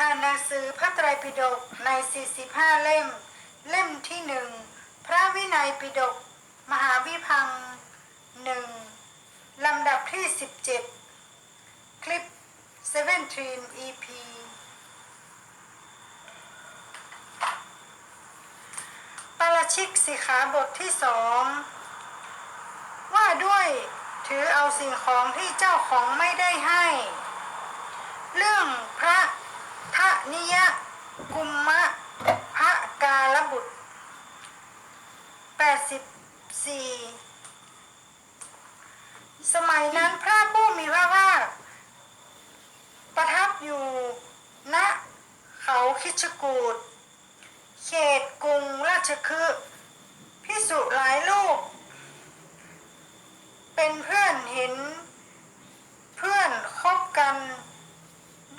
อ่านหนังสือพระไตรปิฎกใน 45 เล่ม เล่มที่หนึ่งพระวินัยปิฎกมหาวิพังหนึ่งลำดับที่ 17 คลิป 17 EP ปาราชิกสิขาบทที่สองว่าด้วยถือเอาสิ่งของที่เจ้าของไม่ได้ให้ เรื่องพระ นิยกุมมะพระกาลบุตร84สมัยนั้นพระผู้มีพระภาคประทับอยู่ณเขาคิชกูดเขตกรุงราชคฤห์พิสุหลายลูก เป็นเพื่อนเห็น เพื่อนคบกัน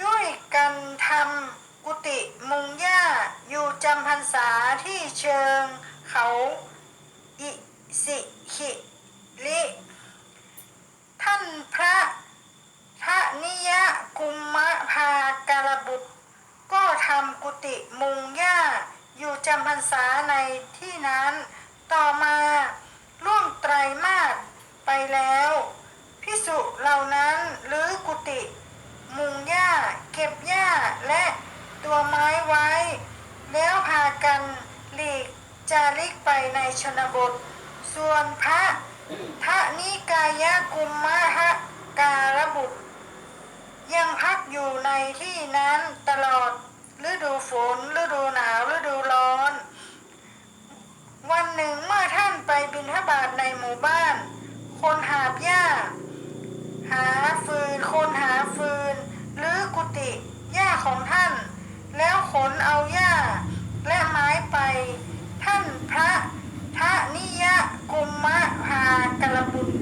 ด้วยกัน ทำกุฏิมุงหญ้าอยู่จำพรรษาที่เชิงเขาอิสิขิลิท่านพระทะนิยะกุมมะพากาลบุตร ก็ทำกุฏิมุงหญ้าอยู่จำพรรษาในที่นั้น ต่อมาล่วงไตรมาสไปแล้ว พิสุเหล่านั้นหรือกุฏิ มุงหญ้า เก็บหญ้าและตัวไม้ไว้ แล้วพากันหลีกจาริกไปในชนบท ส่วนพระทะนิกายกุมมะหะการบุตร ยังพักอยู่ในที่นั้นตลอดฤดูฝนฤดูหนาวฤดูร้อน วันหนึ่งเมื่อท่านไปบินทบาทในหมู่บ้าน คนหาบหญ้า หาฟืนคนหาฟืน หรือกุฏิหญ้าของท่าน แล้วขนเอาหญ้า และไม้ไป ท่านพระทะนิยะกุมมะพากระบุตร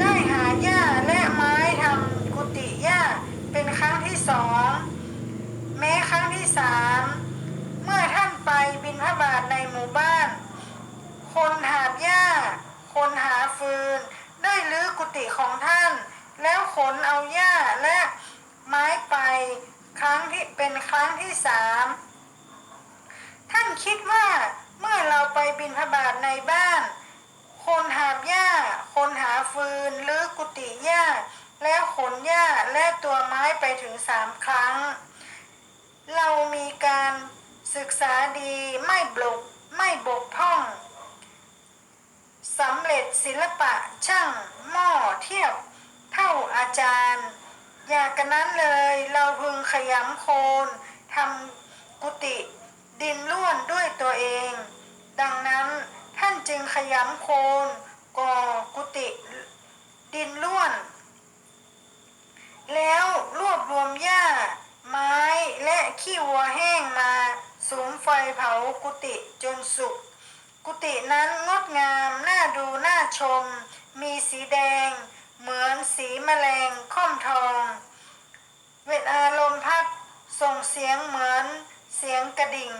ได้หาหญ้าและไม้ทำกุฏิหญ้าเป็นครั้งที่สองแม้ครั้งที่สามเมื่อท่านไปบินพระบาทในหมู่บ้าน คนหาบหญ้า คนหาฟืน ได้ลื้อกุฏิของท่าน แล้วขนเอาหญ้าและไม้ไปครั้งที่เป็นครั้งที่สามท่านคิดว่าเมื่อเราไปบินพบาทในบ้าน คนหาบหญ้า คนหาฟืนหรือกุฏิหญ้า แล้วขนหญ้าและตัวไม้ไปถึงสามครั้ง เรามีการศึกษาดีไม่บลกไม่บกพร่องสำเร็จศิลปะช่างหม้อเทียบ เท่าอาจารย์ อยากกันนั้นเลยเราพึงขยำโคนทำกุฏิดินล้วนด้วยตัวเอง ดังนั้นท่านจึงขยำโคนก่อกุฏิดินล้วน แล้วรวบรวมหญ้า ไม้และขี้วัวแห้งมาสุมไฟเผากุฏิจนสุก กุฏินั้นงดงาม น่าดูน่าชม มีสีแดง เหมือนสีแมลงค่อมทอง เวลาลมพัดส่งเสียงเหมือนเสียงกระดิ่ง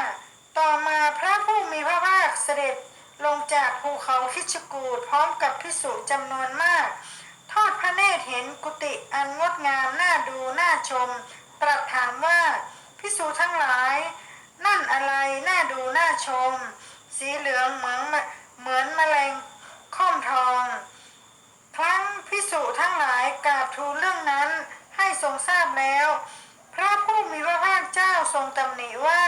85 ต่อมาพระผู้มีพระภาคเสด็จลงจากภูเขาคิชกูดพร้อมกับพิสุจำนวนมาก ทอดพระเนตรเห็นกุฏิอันงดงามน่าดูน่าชม ตรัสถามว่าพิสุทั้งหลาย นั่นอะไรน่าดูน่าชม สีเหลืองเหมือน เหมือนแมลงค่อมทอง ครั้งพิสุทั้งหลายกราบทูลเรื่องนั้นให้ทรงทราบแล้ว พระผู้มีพระภาคเจ้าทรงตำหนิว่า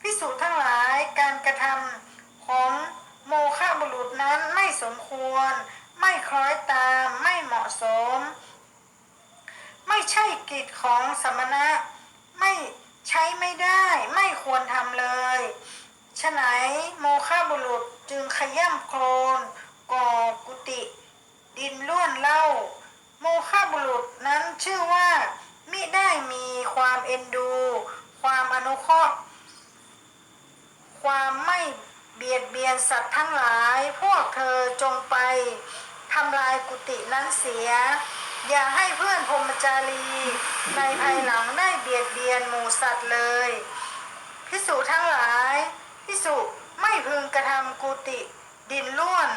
พิสุทั้งหลายการกระทำของโมฆะบุรุษนั้นไม่สมควร ไม่คล้อยตามไม่เหมาะสม ไม่ใช่กิจของสมณะ ไม่ใช้ไม่ได้ ไม่ควรทำเลย ฉะไหนโมฆะบุรุษจึงขย่ำโคลนก่อกุฏิดินล้วนเล่า โมฆะบุรุษนั้นชื่อว่ามิได้มีความเอ็นดู ความอนุเคราะห์ความไม่เบียดเบียนสัตว์ทั้งหลาย พวกเธอจงไปทำลายกุฏินั้นเสีย อย่าให้เพื่อนพรมจารี ในภายหลังได้เบียดเบียนหมูสัตว์เลย พิสุทั้งหลาย พิสุไม่พึง กระทำกุฏิดินล้วน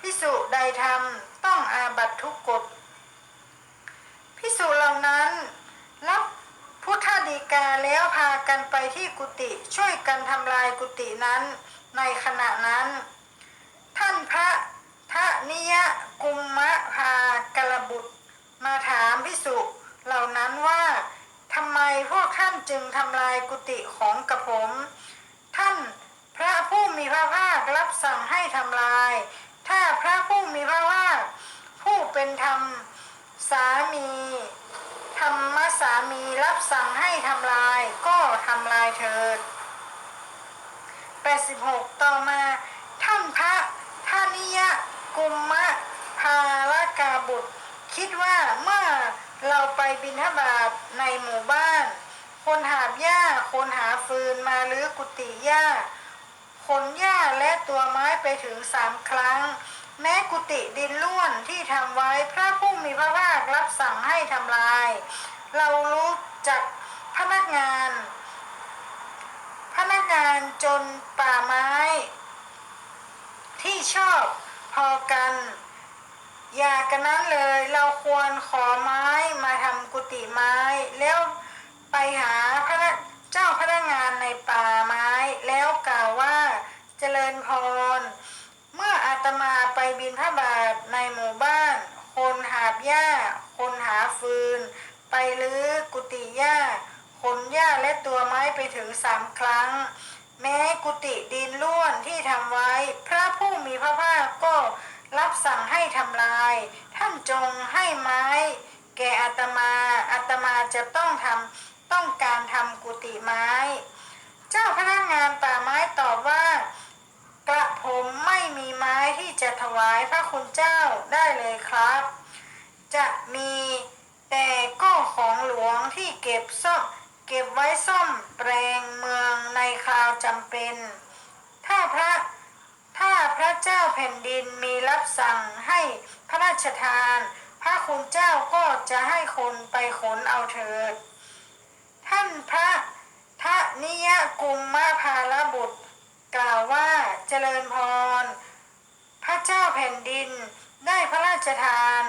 พิสุใดทำต้องอาบัตทุกกฎพิสูจเหล่านั้นรับพุทธดีกาแล้วพากันไปที่กุฏิช่วยกันทำลายกุฏินั้นในขณะนั้น ท่านพระทะนิยกุมมะพากระบุตร มาถามพิสุเหล่านั้นว่าทำไมพวกท่านจึงทำลายกุฏิของกระผม ท่านพระผู้ รับสั่งให้ทำลาย ถ้าพระผู้มีพระภาคผู้เป็นธรรมสามีธรรมสามีรับสั่งให้ทำลายก็ทำลายเถิด 86 ต่อมา ท่านพระท่านิยกุมมะภารกาบุตร คิดว่าเมื่อเราไปบิณฑบาตในหมู่บ้าน คนหาบหญ้าคนหาฟืนมาลื้อกุฏิหญ้า ขนหญ้าและตัวไม้ไปถึงสามครั้ง แม้กุฏิดินล้วนที่ทำไว้พระผู้มีพระภาครับสั่งให้ทำลาย เรารู้จักพนักงาน พนักงานจนป่าไม้ ที่ชอบพอกัน อย่ากันนั้นเลยเราควรขอไม้มาทำกุฏิไม้แล้วไปหาพระ เจ้าพนักงานในป่าไม้แล้วกล่าวว่าเจริญพร เมื่ออาตมาไปบินพระบาทในหมู่บ้าน คนหาบหญ้า คนหาฟืน ไปลื้อกุฏิหญ้าขนหญ้าและตัวไม้ไปถึงสามครั้ง แม้กุฏิดินล้วนที่ทำไว้ พระผู้มีพระภาคก็รับสั่งให้ทำลาย ท่านจงให้ไม้ แก่อาตมาอาตมาจะต้องทำ ต้องการทำกุฏิไม้ เจ้าพนักงานป่าไม้ตอบว่า กระผมไม่มีไม้ที่จะถวายพระคุณเจ้าได้เลยครับ จะมีแต่ก็ของหลวงที่เก็บซ่อมเก็บไว้ซ่อมแปลงเมืองในคราวจำเป็น ถ้าพระถ้าพระเจ้าแผ่นดินมีรับสั่งให้พระราชทาน พระคุณเจ้าก็จะให้คนไปขนเอาเถิด ท่านพระทะนิยกุมมาภาลบุตร กล่าวว่าเจริญพร พระเจ้าแผ่นดินได้พระราชทาน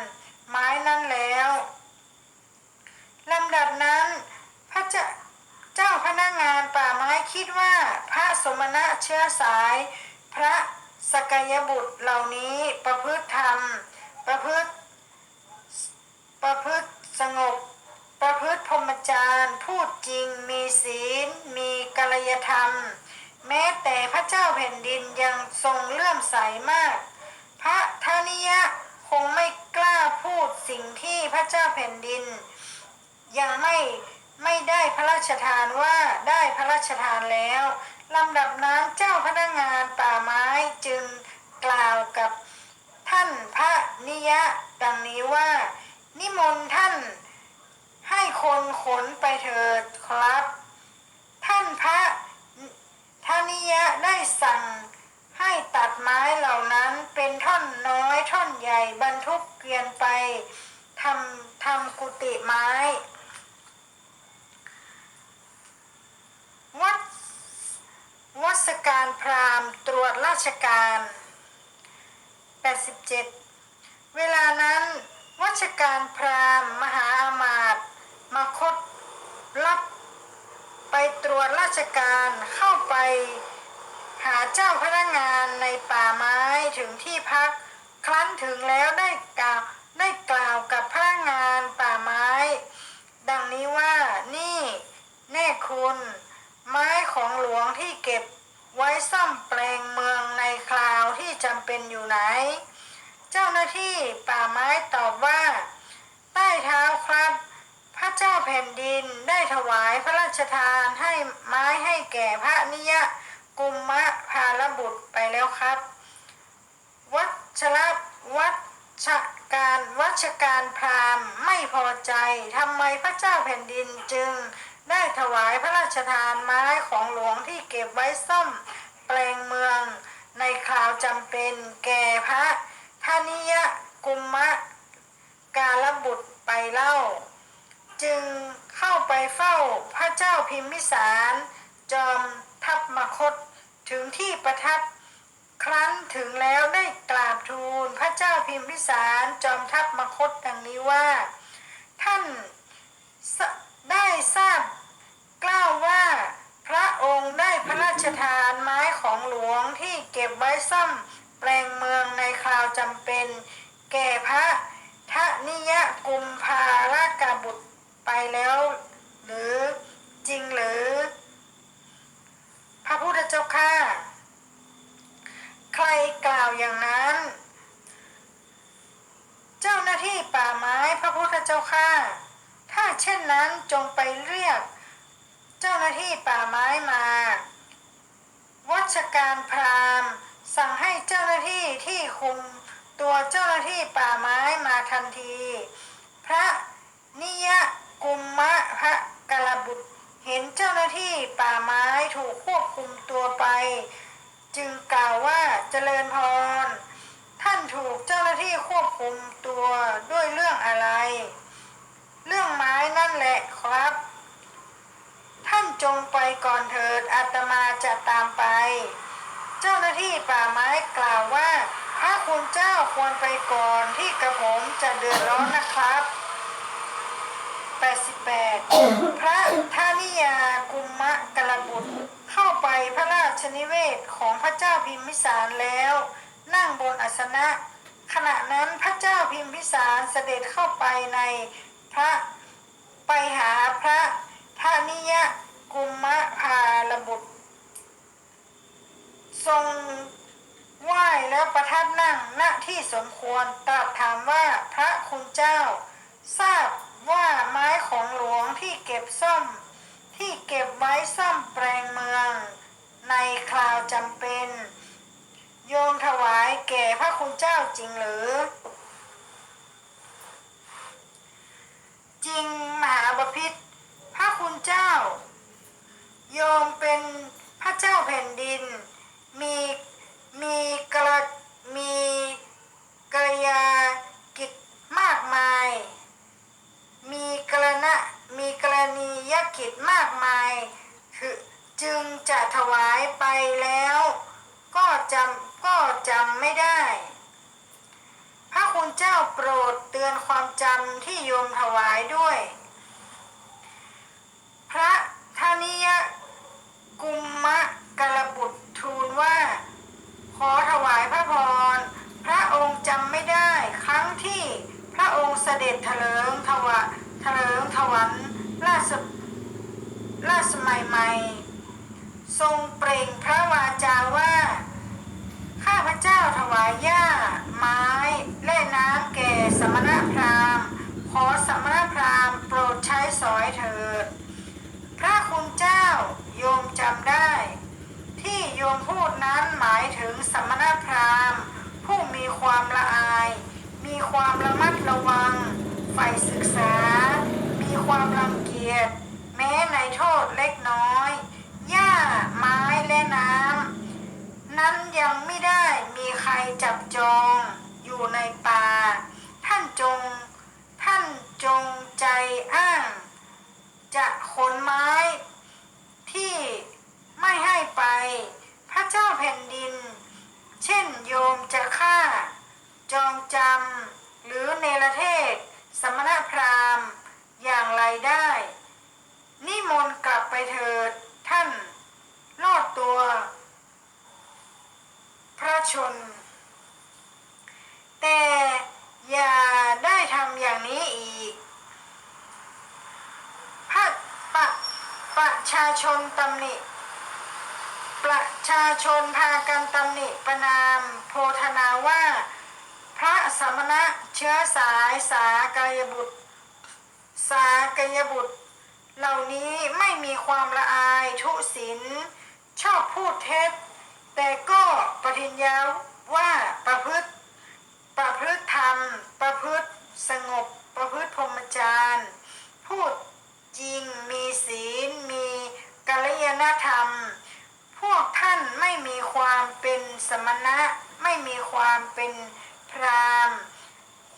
ไม้นั้นแล้วลำดับนั้น พระเจ้าเจ้าพนักงานป่าไม้คิดว่าพระสมณะเชื้อสาย พระสกยบุตรเหล่านี้ประพฤติธรรม ประพฤติประพฤติสงบ ประพฤติพรหมจรรย์ พูดจริง มีศีล มีกัลยธรรม แม้แต่พระเจ้าแผ่นดินยังทรงเลื่อมใสมาก พระธนิยะคงไม่กล้าพูดสิ่งที่พระเจ้าแผ่นดิน ยังไม่ไม่ได้พระราชทานว่าได้พระราชทานแล้วลำดับนั้นเจ้าพนักงานป่าไม้จึงกล่าวกับท่านพระนิยะ ดังนี้ว่า นิมนต์ท่าน ให้คนขนไปเถิดครับ ท่านพระทานิยะได้สั่งให้ตัดไม้เหล่านั้นเป็นท่อนน้อยท่อนใหญ่บรรทุกเกวียนไปทำทำกุฏิไม้ วัดวัสการพราหมณ์ตรวจราชการ 87 เวลานั้นวัชการพราหมณ์มหาอามาตย์ มาคดรับไปตรวจราชการเข้าไป หาเจ้าพนักงานในป่าไม้ถึงที่พัก ครั้นถึงแล้วได้กล่าวได้กล่าวกับพนักงานป่าไม้ ดังนี้ว่านี่แน่คุณ ไม้ของหลวงที่เก็บไว้ซ่อมแปลงเมืองในคราวที่จำเป็นอยู่ไหน เจ้าหน้าที่ป่าไม้ตอบว่า ใต้เท้าครับ พระเจ้า แผ่นดินได้ถวายพระราชทานให้ไม้ให้แก่พระนิยกุมมะพาลบุตรไปแล้วครับ วัชรวัชการวัชการพราหมณ์ไม่พอใจทำไมพระเจ้าแผ่นดินจึงได้ถวายพระราชทานไม้ของหลวงที่เก็บไว้ซ่อมแปลงเมืองในคราวจำเป็นแก่พระทานิยกุมมะกาลบุตรไปเล่า จึงเข้าไปเฝ้าพระเจ้าพิมพิสาร จอมทัพมคตถึงที่ประทับ ครั้นถึงแล้วได้กราบทูลพระเจ้าพิมพิสารจอมทัพมคตดังนี้ว่า ท่านได้ทราบกล่าวว่าพระองค์ได้พระราชทานไม้ของหลวงที่เก็บไว้ซ่อมแปลงเมืองในคราวจำเป็น แก่พระทนิยกุมภารากาบุตร ไปแล้ว หรือจริงหรือ พระพุทธเจ้าข้าใครกล่าวอย่างนั้น เจ้าหน้าที่ป่าไม้พระพุทธเจ้าข้าถ้าเช่นนั้นจงไปเรียก เจ้าหน้าที่ป่าไม้มา วัชการพราหมณ์สั่งให้เจ้าหน้าที่ที่คุมตัวเจ้าหน้าที่ป่าไม้มาทันที พระนิยะ กุมมะพระกลบุตร เห็นเจ้าหน้าที่ป่าไม้ถูกควบคุมตัวไป จึงกล่าวว่าเจริญพร ท่านถูกเจ้าหน้าที่ควบคุมตัวด้วยเรื่องอะไร เรื่องไม้นั่นแหละครับ ท่านจงไปก่อนเถิดอาตมาจะตามไป เจ้าหน้าที่ป่าไม้กล่าวว่าพระคุณเจ้าควรไปก่อนที่กระผมจะเดือดร้อนนะครับ 88 พระธานิยากุมมะกลบุตร เข้าไปพระราชนิเวศของพระเจ้าพิมพิสารแล้ว นั่งบนอาสนะ ขณะนั้นพระเจ้าพิมพิสารเสด็จเข้าไปในพระไปหาพระธานิยกุมมะพาลบุตร ทรงไหว้แล้วประทับนั่งณที่สมควรตรัสถามว่าพระคุณเจ้าทราบ ว่าไม้ของหลวงที่เก็บซ่อม ที่เก็บไว้ซ่อมแปลงเมือง ในคราวจำเป็น โยมถวายแก่พระคุณเจ้าจริงหรือ จริงมหาบพิษพระคุณเจ้า โยมเป็นพระเจ้าแผ่นดิน มีมีกระมีกระยากิจมากมาย มีกรณะมีกรณียกิจมากมาย คือจึงจะถวายไปแล้ว ก็จำก็จำไม่ได้ พระคุณเจ้าโปรดเตือนความจำที่โยมถวายด้วย พระธานิยกุมมะกลบุตรทูลว่า ขอถวายพระพร พระองค์จำไม่ได้ครั้งที่ ระองค์เสด็จเถลิงถวะเถลิงถวันราชราชสมัยใหม่ ทรงเปล่งพระวาจาว่า ข้าพเจ้าถวายหญ้า ไม้และน้ำแก่สมณพราหมณ์ ขอสมณพราหมณ์โปรดใช้สอยเถิด พระคุณเจ้าโยมจำได้ ที่โยมพูดนั้นหมายถึงสมณพราหมณ์ ผู้มีความละอาย มีความระมัดระวัง ใฝ่ศึกษา มีความรังเกียจ แม้ในโทษเล็กน้อย หญ้า ไม้และน้ำ นั้นยังไม่ได้มีใครจับจองอยู่ในป่า ท่านจง ท่านจงใจอ้าง จะขนไม้ ที่ไม่ให้ไป พระเจ้าแผ่นดิน เช่นโยมจะฆ่า จำ หรือเนรเทศ สมณพราหมณ์อย่างไรได้ นิมนต์กลับไปเถิดท่านรอดตัว พระชน แต่อย่าได้ทำอย่างนี้อีกพระปะประชาชนตำหนิ ประชาชนพากันตำหนิประนามโพธนาว่า สมณะเชื้อสายสากยบุตร สากยบุตร เหล่านี้ไม่มีความละอายทุศิลชอบพูดเท็จ แต่ก็ปฏิญญาว่าประพฤติ ประพฤติธรรม ประพฤติสงบ ประพฤติพรหมจรรย์ พูดจริงมีศีล มีกัลยาณธรรม พวกท่านไม่มีความเป็นสมณะ ไม่มีความเป็น พราหมณ์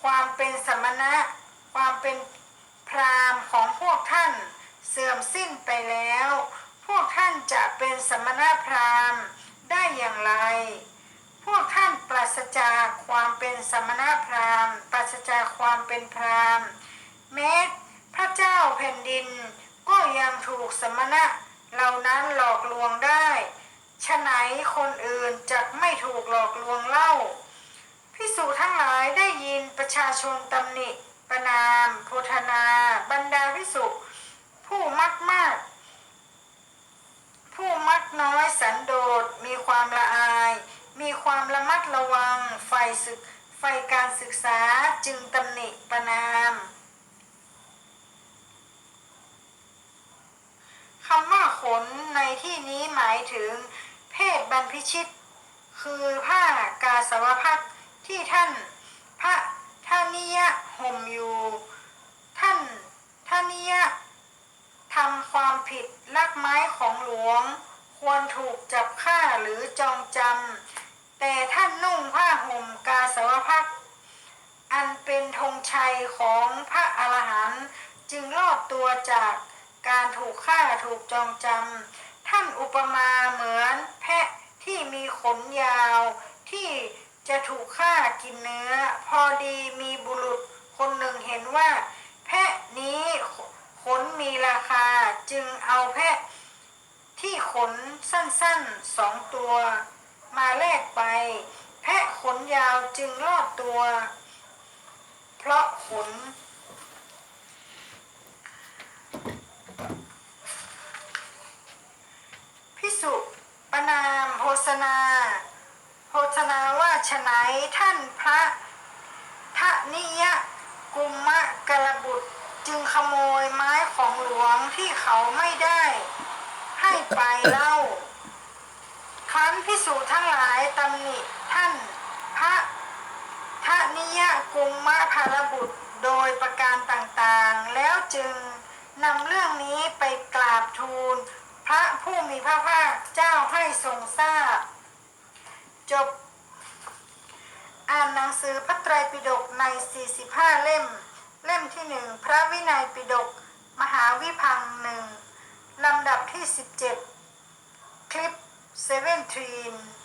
ความเป็นสมณะ ความเป็นพราหมณ์ของพวกท่านเสื่อมสิ้นไปแล้ว พวกท่านจะเป็นสมณะพราหมณ์ได้อย่างไร พวกท่านปราศจากความเป็นสมณะพราหมณ์ ปราศจากความเป็นพราหมณ์แม้พระเจ้าแผ่นดินก็ยังถูกสมณะเหล่านั้นหลอกลวงได้ ฉะไหนคนอื่นจะไม่ถูกหลอกลวงเล่า พิสูจทั้งหลายได้ยินประชาชนตำหนิ ประนาม โพธนา บรรดาพิสุผู้มักมาก ผู้มักน้อยสันโดษมีความละอาย มีความระมัดระวังไฟศึกไฟการศึกษาจึงตำหนิประนามคำว่าขนในที่นี้หมายถึงเพศบรรพชิต คือผ้ากาสาวพักตร์ ที่ท่านพระท่านิยะห่มอยู่ ท่านท่านิยะทำความผิดลักไม้ของหลวง ควรถูกจับฆ่าหรือจองจำแต่ท่านนุ่งผ้าห่มกาสาวพักอันเป็นธงชัยของพระอรหันต์จึงรอดตัวจากการถูกฆ่าถูกจองจำท่านอุปมาเหมือนแพะที่มีขนยาวที่ จะถูกฆ่ากินเนื้อ พอดีมีบุรุษคนหนึ่งเห็นว่า แพะนี้ขนมีราคาจึงเอาแพะที่ขนสั้นๆสองตัว มาแลกไป แพะขนยาวจึงรอดตัว เพราะขน พิสุปนามโภชนา โภชนาว่าฉไนท่านพระทะนิยะกุมะกลบุตรจึงขโมยไม้ของหลวงที่เขาไม่ได้ ให้ไปเล่า ครั้นพิสูจน์ทั้งหลายตำหนิท่านพระทะนิยะกุมะภารบุตรโดยประการต่างๆ แล้วจึงนำเรื่องนี้ไปกราบทูล พระผู้มีพระภาคเจ้าให้ทรงทราบ จบ อ่านหนังสือพระไตรปิฎกใน 45 เล่ม เล่มที่หนึ่งพระวินัยปิฎกมหาวิพังหนึ่งลำดับที่ 17 คลิป 17